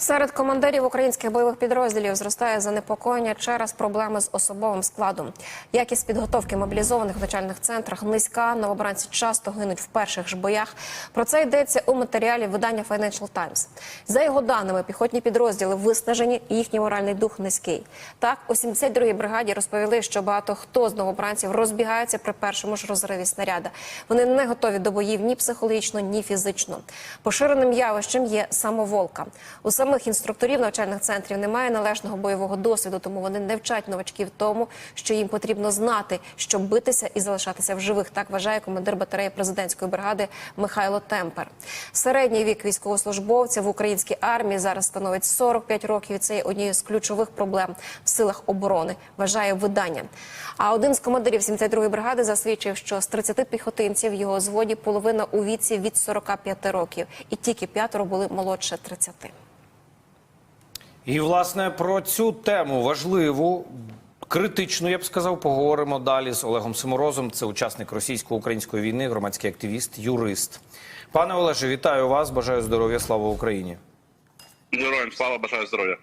Серед командирів українських бойових підрозділів зростає занепокоєння через проблеми з особовим складом. Якість підготовки мобілізованих в начальних центрах низька. Новобранці часто гинуть в перших ж боях. Про це йдеться у матеріалі видання Financial Times. За його даними, піхотні підрозділи виснажені, і їхній моральний дух низький. Так, у 72-й бригаді розповіли, що багато хто з новобранців розбігається при першому ж розриві снаряда. Вони не готові до боїв ні психологічно, ні фізично. Поширеним явищем є самоволка. У самих інструкторів навчальних центрів немає належного бойового досвіду, тому вони не вчать новачків тому, що їм потрібно знати, щоб битися і залишатися в живих. Так вважає командир батареї президентської бригади Михайло Темпер. Середній вік військовослужбовця в українській армії зараз становить 45 років. І це є однією з ключових проблем в силах оборони. Вважає видання. А один з командирів 72-ї бригади засвідчив, що з 30 піхотинців його зводі половина у віці від 45 років, і тільки п'ятеро були молодше 30. І власне про цю тему важливу. Критично, я б сказав, поговоримо далі з Олегом Симорозом. Це учасник російсько-української війни, громадський активіст, юрист. Пане Олеже, вітаю вас. Бажаю здоров'я. Слава Україні. Героям слава, бажаю здоров'я.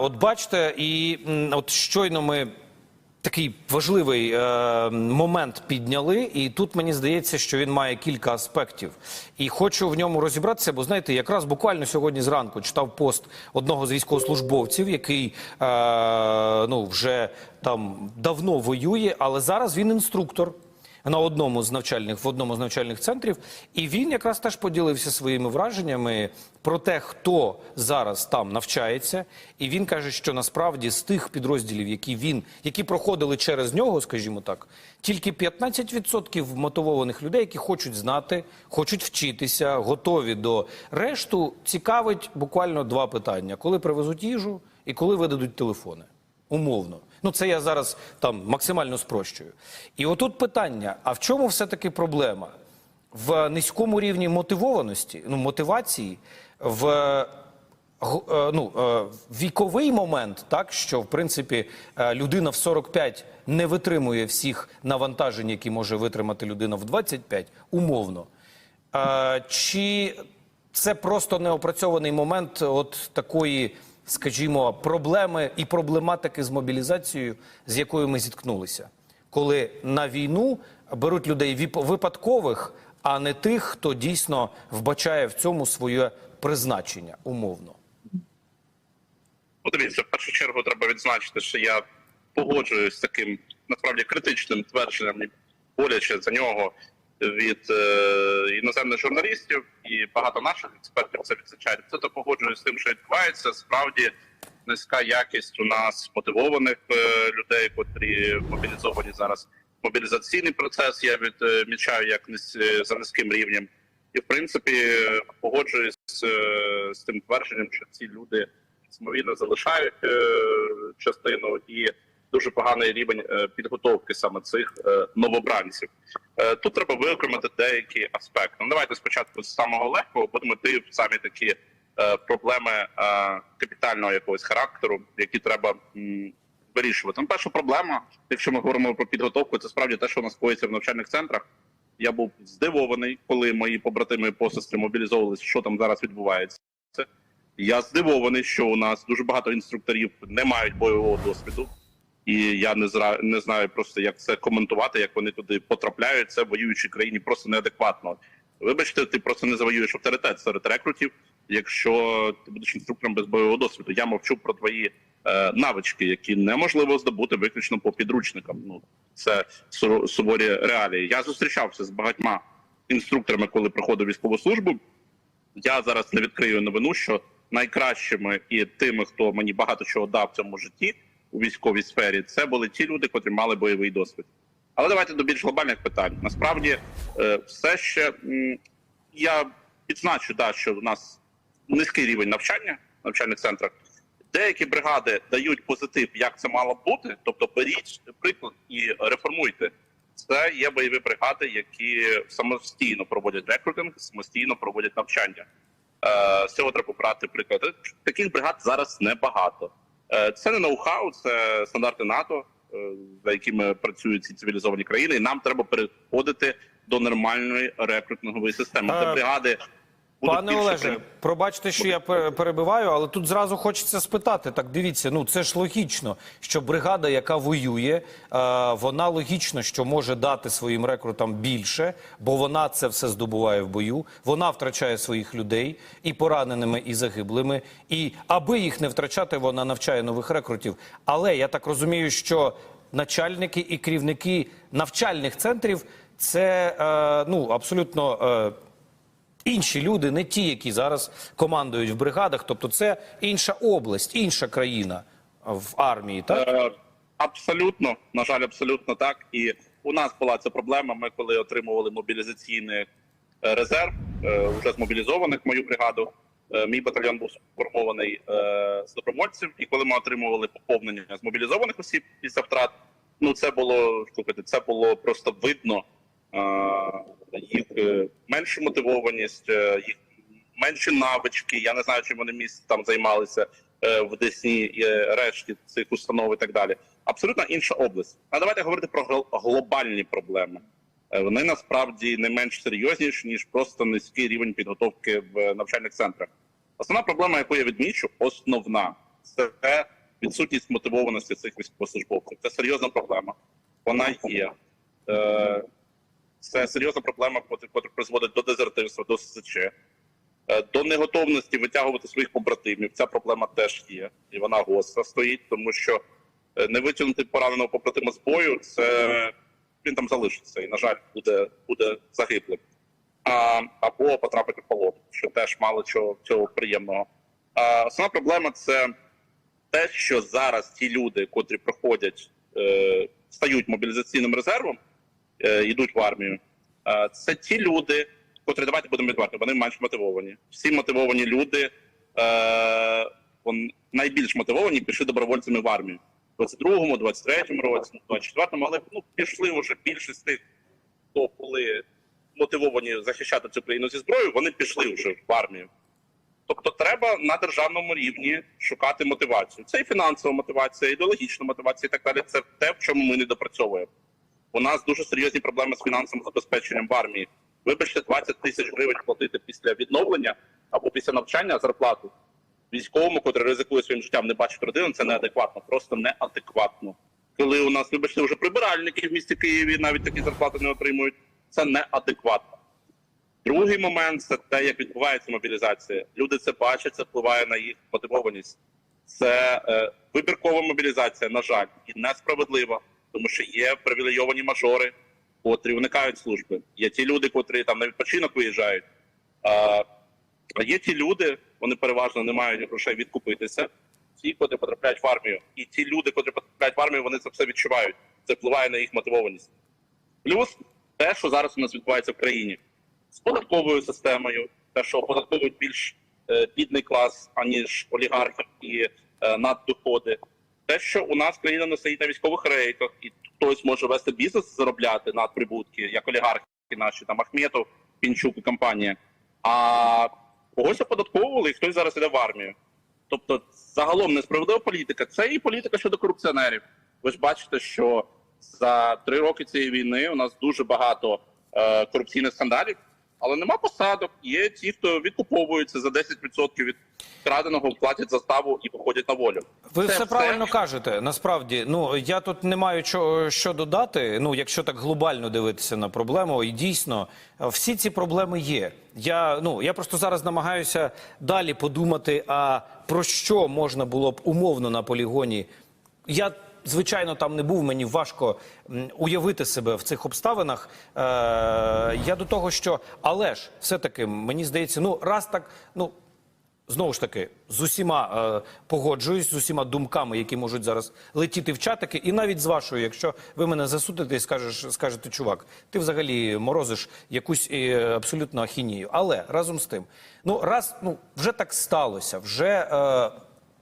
От бачите, і от щойно ми такий важливий е, момент підняли, і тут мені здається, що він має кілька аспектів. І хочу в ньому розібратися, бо знаєте, якраз буквально сьогодні зранку читав пост одного з військовослужбовців, який е, ну вже там давно воює, але зараз він інструктор на одному з навчальних в одному з навчальних центрів, і він якраз теж поділився своїми враженнями про те, хто зараз там навчається. І він каже, що насправді з тих підрозділів, які він які проходили через нього, скажімо так, тільки 15% мотивованих людей, які хочуть знати, хочуть вчитися, готові до решту. Цікавить буквально два питання: коли привезуть їжу і коли видадуть телефони. Умовно. Ну, це я зараз там максимально спрощую. І отут питання: а в чому все-таки проблема? В низькому рівні мотивованості, ну, мотивації, в е, е, ну, е, віковий момент, так, що в принципі людина в 45 не витримує всіх навантажень, які може витримати людина в 25, умовно. Чи це просто неопрацьований момент от такої, скажімо, проблеми і проблематики з мобілізацією, з якою ми зіткнулися, коли на війну беруть людей випадкових, а не тих, хто дійсно вбачає в цьому своє призначення умовно. Ну, дивіться, в першу чергу треба відзначити, що я погоджуюсь з таким насправді критичним твердженням, боляче за нього від е, іноземних журналістів і багато наших експертів це відзначають. Це то погоджуюсь з тим, що відбувається. Справді низька якість у нас мотивованих е, людей, котрі мобілізовані зараз. Мобілізаційний процес я відмічаю як е, за низьким рівнем. І в принципі е, погоджуюсь е, з тим твердженням, що ці люди самовільно залишають е, частину і дуже поганий рівень е, підготовки саме цих е, новобранців. Е, Тут треба виокремити деякі аспекти. Ну, давайте спочатку з самого легкого будемо йти в самі такі проблеми капітального якогось характеру, які треба вирішувати. Ну, перша проблема, якщо ми говоримо про підготовку, це справді те, що у нас коїться в навчальних центрах. Я був здивований, коли мої побратими і посестри мобілізовувалися, що там зараз відбувається. Я здивований, що у нас дуже багато інструкторів не мають бойового досвіду, і я не зра... не знаю просто, як це коментувати, як вони туди потрапляють. Це в воюючій країні просто неадекватно. Вибачте, ти просто не завоюєш авторитет серед рекрутів, якщо ти будеш інструктором без бойового досвіду. Я мовчу про твої е, навички, які неможливо здобути виключно по підручникам. Ну це су- суворі реалії. Я зустрічався з багатьма інструкторами, коли проходив військову службу. Я зараз не відкрию новину, що найкращими і тими, хто мені багато чого дав в цьому житті у військовій сфері, це були ті люди, котрі мали бойовий досвід. Але давайте до більш глобальних питань. Насправді, е, все ще я відзначу, да, що в нас низький рівень навчання в навчальних центрах. Деякі бригади дають позитив, як це мало бути. Тобто, беріть приклад і реформуйте. Це є бойові бригади, які самостійно проводять рекрутинг, самостійно проводять навчання. Е, З цього треба брати приклад. Таких бригад зараз небагато. Е, Це не ноу-хау, це стандарти НАТО, е, за якими працюють ці цивілізовані країни. І нам треба переходити до нормальної рекрутингової системи. Це бригади будуть Пане Олеже, пробачте, що я пе- перебиваю, але тут зразу хочеться спитати. Так дивіться, ну це ж логічно, що бригада, яка воює, е, вона логічно, що може дати своїм рекрутам більше, бо вона це все здобуває в бою. Вона втрачає своїх людей і пораненими, і загиблими. І аби їх не втрачати, вона навчає нових рекрутів. Але я так розумію, що начальники і керівники навчальних центрів це е, ну абсолютно. Е, інші люди, не ті, які зараз командують в бригадах. Тобто, це інша область, інша країна в армії. Так Е, Абсолютно, на жаль, абсолютно так. І у нас була ця проблема. Ми коли отримували мобілізаційний е, резерв е, вже змобілізованих мою бригаду. Мій батальйон був сформований з добровольців, і коли ми отримували поповнення з мобілізованих осіб після втрат, ну це було слухайте, це було просто видно їх е, меншу мотивованість, е, їх менші навички. Я не знаю, чим вони місць там займалися е, в Десні решті цих установ і так далі. Абсолютно інша область. А давайте говорити про глобальні проблеми. Вони насправді не менш серйозніші, ніж просто низький рівень підготовки в навчальних центрах. Основна проблема, яку я відмічу, основна це відсутність мотивованості цих військовослужбовців. Це серйозна проблема. Вона є. Це серйозна проблема, яка призводить до дезертирства, до ССЧ. Е, До неготовності витягувати своїх побратимів. Ця проблема теж є, і вона гостра стоїть, тому що е, не витягнути пораненого побратима з бою, це він там залишиться і, на жаль, буде, буде загиблим. А, або потрапити в полон, що теж мало чого цього приємного. А, основна проблема це те, що зараз ті люди, котрі проходять, е, стають мобілізаційним резервом, йдуть в армію. Е, це ті люди, котрі давайте будемо відверти, вони менш мотивовані. Всі мотивовані люди, е, вон, найбільш мотивовані, пішли добровольцями в армію. У 22-му, 23-му році, 24-му, але ну, пішли вже більшість тих, хто були мотивовані захищати цю країну зі зброєю, вони пішли вже в армію. Тобто треба на державному рівні шукати мотивацію. Це і фінансова мотивація, і ідеологічна мотивація, і так далі. Це те, в чому ми не допрацьовуємо. У нас дуже серйозні проблеми з фінансовим забезпеченням в армії. Вибачте, 20 тисяч гривень платити після відновлення або після навчання зарплату військовому, котрий ризикує своїм життям, не бачить родину, це неадекватно, просто неадекватно. Коли у нас, вибачте, вже прибиральники в місті Києві навіть такі зарплати не отримують, це неадекватно. Другий момент це те, як відбувається мобілізація. Люди це бачать, це впливає на їх мотивованість. Це е, вибіркова мобілізація, на жаль, і несправедлива, тому що є привілейовані мажори, котрі уникають служби. Є ті люди, котрі там на відпочинок виїжджають. А, є ті люди, вони переважно не мають грошей відкупитися. Ті, котрі потрапляють в армію, і ті люди, котрі потрапляють в армію, вони це все відчувають. Це впливає на їх мотивованість. Плюс те, що зараз у нас відбувається в країні з податковою системою, те, що оподатковують більш е, бідний клас, аніж олігархів і е, наддоходи. Те, що у нас країна не стоїть на військових рейках, і хтось може вести бізнес, заробляти надприбутки, як олігархи наші, там Ахметов, Пінчук і компанія. А когось оподатковували, і хтось зараз іде в армію. Тобто, загалом несправедлива політика. Це і політика щодо корупціонерів. Ви ж бачите, що за три роки цієї війни у нас дуже багато е, корупційних скандалів, але нема посадок. Є ті, хто відкуповуються за 10% від краденого, платять заставу і походять на волю. Ви Це все правильно кажете. Насправді, ну я тут не маю що, що додати. Ну, якщо так глобально дивитися на проблему, і дійсно е, всі ці проблеми є. Я ну я просто зараз намагаюся далі подумати, а про що можна було б умовно на полігоні. Я звичайно там не був. Мені важко уявити себе в цих обставинах. Е, я до того, що але ж все таки мені здається, ну раз так, ну. Знову ж таки, з усіма е, погоджуюсь, з усіма думками, які можуть зараз летіти в чатики, і навіть з вашою, якщо ви мене засудите і скажеш, скажете, чувак, ти взагалі морозиш якусь е, абсолютно ахінію. Але разом з тим, ну раз ну вже так сталося, вже е,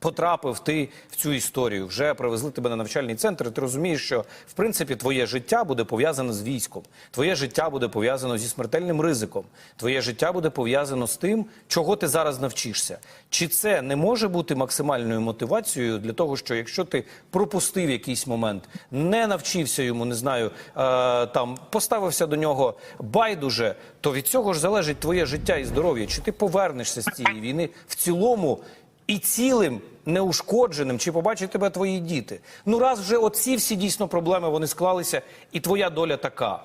потрапив ти в цю історію. Вже привезли тебе на навчальний центр. і Ти розумієш, що в принципі твоє життя буде пов'язане з військом, твоє життя буде пов'язано зі смертельним ризиком, твоє життя буде пов'язано з тим, чого ти зараз навчишся. Чи це не може бути максимальною мотивацією для того, що якщо ти пропустив якийсь момент, не навчився йому, не знаю, е, там поставився до нього байдуже, то від цього ж залежить твоє життя і здоров'я. Чи ти повернешся з цієї війни в цілому і цілим, неушкодженим, чи побачать тебе твої діти? Ну раз вже оці всі дійсно проблеми вони склалися, і твоя доля така.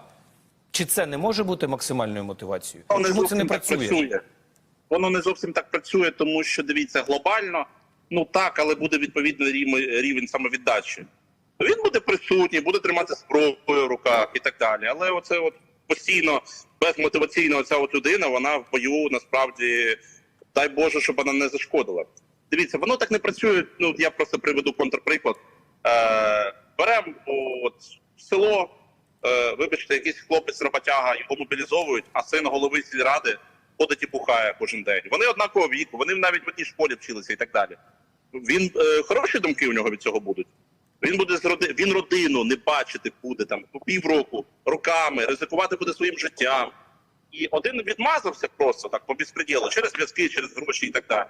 Чи це не може бути максимальною мотивацією? Воно Чому це не працює? працює. Воно не зовсім так працює, тому що дивіться глобально. Ну так, але буде відповідний рівень, рівень самовіддачі. Він буде присутній, буде тримати зброю в руках і так далі. Але оце от постійно безмотиваційна оця от людина, вона в бою насправді дай Боже, щоб вона не зашкодила. Дивіться, воно так не працює. Ну я просто приведу контрприклад. Е, беремо село, е, вибачте, якийсь хлопець роботяга, його мобілізовують, а син голови сільради ходить і бухає кожен день. Вони однакового віку, вони навіть в одній школі вчилися і так далі. Він е, хороші думки у нього від цього будуть. Він буде з роди... він родину не бачити буде там по півроку, роками, ризикувати буде своїм життям. І один відмазався просто так по безпреділу, через зв'язки, через гроші і так далі.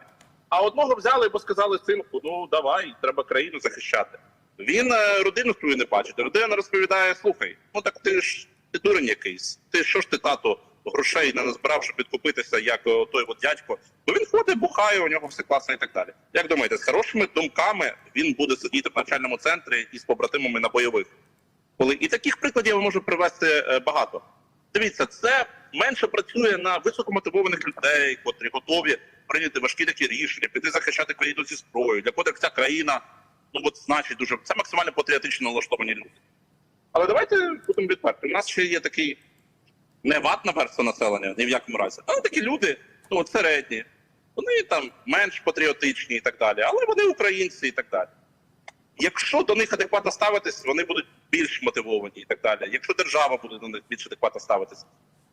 А одного взяли і сказали синку, ну давай, треба країну захищати. Він е, родину свою не бачить. Родина розповідає: слухай, ну так ти ж ти дурень якийсь. Ти що ж ти тато грошей не назбирав, щоб підкупитися, як е, той от дядько. Бо він ходить, бухає, у нього все класно і так далі. Як думаєте, з хорошими думками він буде сидіти в навчальному центрі із побратимами на бойових? Коли і таких прикладів я можу привести е, багато. Дивіться, це менше працює на високомотивованих людей, котрі готові прийняти важкі такі рішення, піти захищати країну зі зброєю, для котрих ця країна ну от значить дуже це максимально патріотично налаштовані люди. Але давайте будемо відверті. У нас ще є такий не ватна верства населення, ні в якому разі, але такі люди, ну от середні, вони там менш патріотичні і так далі, але вони українці і так далі. Якщо до них адекватно ставитись, вони будуть більш мотивовані і так далі. Якщо держава буде до них більш адекватно ставитись.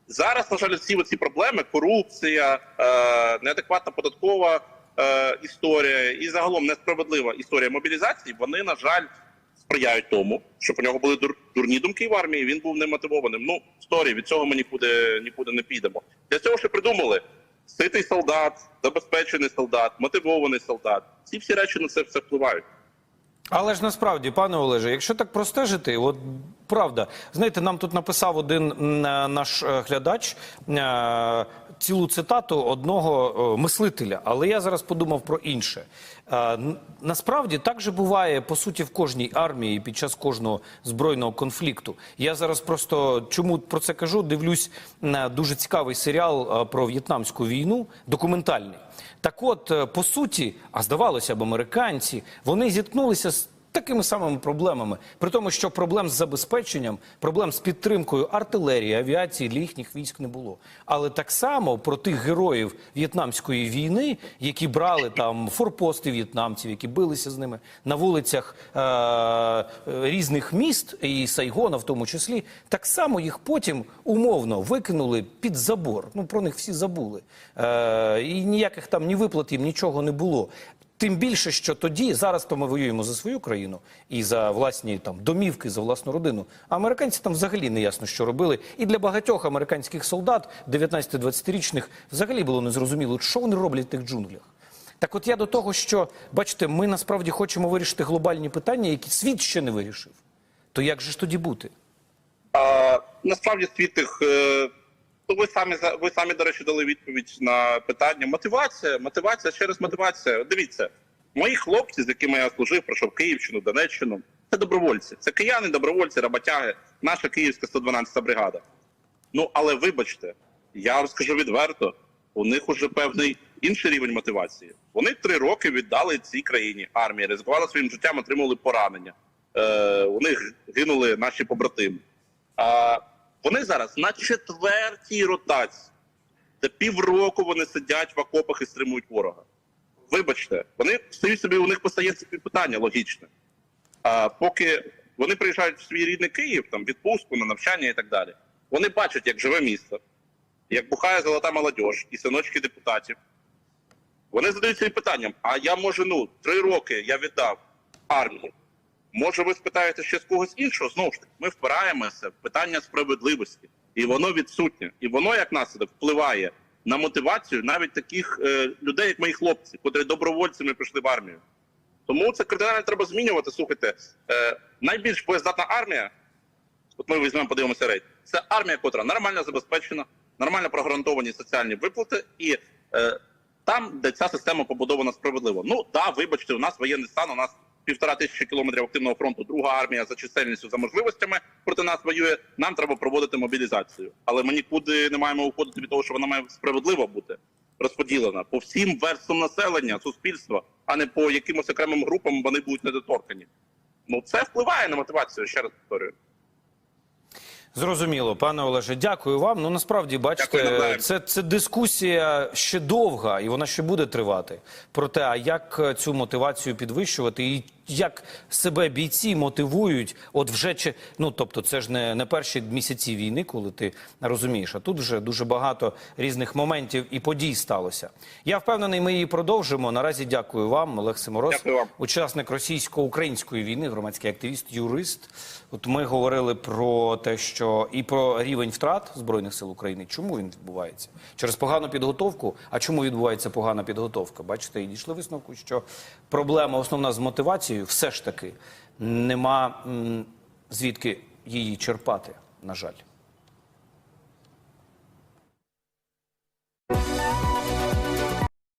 Зараз, на жаль, всі ці проблеми: корупція, е, неадекватна податкова е, історія і загалом несправедлива історія мобілізації, вони, на жаль, сприяють тому, щоб у нього були дур, дурні думки в армії. Він був немотивованим. Ну, історія, від цього ми нікуди, нікуди не підемо. Для цього ще придумали ситий солдат, забезпечений солдат, мотивований солдат. Ці всі речі на це все впливають. Але ж насправді, пане Олеже, якщо так простежити, от правда, знаєте, нам тут написав один е, наш е, глядач е, цілу цитату одного е, мислителя, але я зараз подумав про інше. Е, Насправді так же буває по суті в кожній армії під час кожного збройного конфлікту. Я зараз просто чому про це кажу? Дивлюсь на дуже цікавий серіал е, про в'єтнамську війну, документальний. Так от, по суті, а здавалося б, американці, вони зіткнулися з такими самими проблемами. При тому, що проблем з забезпеченням, проблем з підтримкою артилерії, авіації для їхніх військ не було. Але так само про тих героїв В'єтнамської війни, які брали там форпости в'єтнамців, які билися з ними на вулицях е- е, різних міст, і Сайгона в тому числі, так само їх потім умовно викинули під забор. Ну про них всі забули. Е- і ніяких там ні виплат їм нічого не було. Тим більше, що тоді зараз то ми воюємо за свою країну і за власні там домівки, за власну родину. А американці там взагалі не ясно, що робили. І для багатьох американських солдат, 19-20-річних, взагалі було незрозуміло, що вони роблять в тих джунглях. Так, от я до того, що бачите, ми насправді хочемо вирішити глобальні питання, які світ ще не вирішив. То як же ж тоді бути? А, насправді світ їх. е, Ну, ви самі ви самі, до речі, дали відповідь на питання. Мотивація, мотивація, ще раз мотивація. Дивіться, мої хлопці, з якими я служив, пройшов Київщину, Донеччину, це добровольці. Це кияни, добровольці, роботяги, наша київська 112-та бригада. Ну але вибачте, я вам скажу відверто, у них уже певний інший рівень мотивації. Вони три роки віддали цій країні армії, ризикували своїм життям, отримали поранення. Е, у них гинули наші побратими. Вони зараз на четвертій ротації, де півроку вони сидять в окопах і стримують ворога. Вибачте, вони стають собі, у них постає питання логічне. А поки вони приїжджають в свій рідний Київ, там відпустку на навчання і так далі, вони бачать, як живе місто, як бухає золота молодь і синочки депутатів. Вони задають собі питанням: а я може, ну, три роки я віддав армію. Може, ви спитаєте ще з когось іншого? Знову ж таки, ми впираємося в питання справедливості, і воно відсутнє. І воно, як наслідок, впливає на мотивацію навіть таких е, людей, як мої хлопці, котрі добровольцями пішли в армію. Тому це кардинально треба змінювати. Слухайте, е, найбільш боєздатна армія, от ми візьмемо, подивимося рейд, це армія, котра нормально забезпечена, нормально прогарантовані соціальні виплати, і е, там, де ця система побудована справедливо. Ну да, вибачте, у нас воєнний стан, у нас півтора тисячі кілометрів активного фронту, друга армія за чисельністю, за можливостями проти нас воює. Нам треба проводити мобілізацію. Але ми нікуди не маємо уходити від того, що вона має справедливо бути розподілена по всім верствам населення, суспільства, а не по якимось окремим групам вони будуть недоторкані. Ну це впливає на мотивацію. Ще раз повторюю. Зрозуміло, пане Олеже, дякую вам. Ну насправді бачите, навзаєм. це, це дискусія ще довга, і вона ще буде тривати. Про те, а як цю мотивацію підвищувати, і як себе бійці мотивують, от вже чи ну тобто, це ж не, не перші місяці війни, коли ти розумієш. А тут вже дуже багато різних моментів і подій сталося. Я впевнений, ми її продовжимо. Наразі дякую вам, Олег Симороз, Дякую вам. учасник російсько-української війни, громадський активіст, юрист. От ми говорили про те, що і про рівень втрат збройних сил України. Чому він відбувається? Через погану підготовку. А чому відбувається погана підготовка? Бачите, і дійшли висновку, що проблема основна з мотивацією все ж таки нема звідки її черпати, на жаль.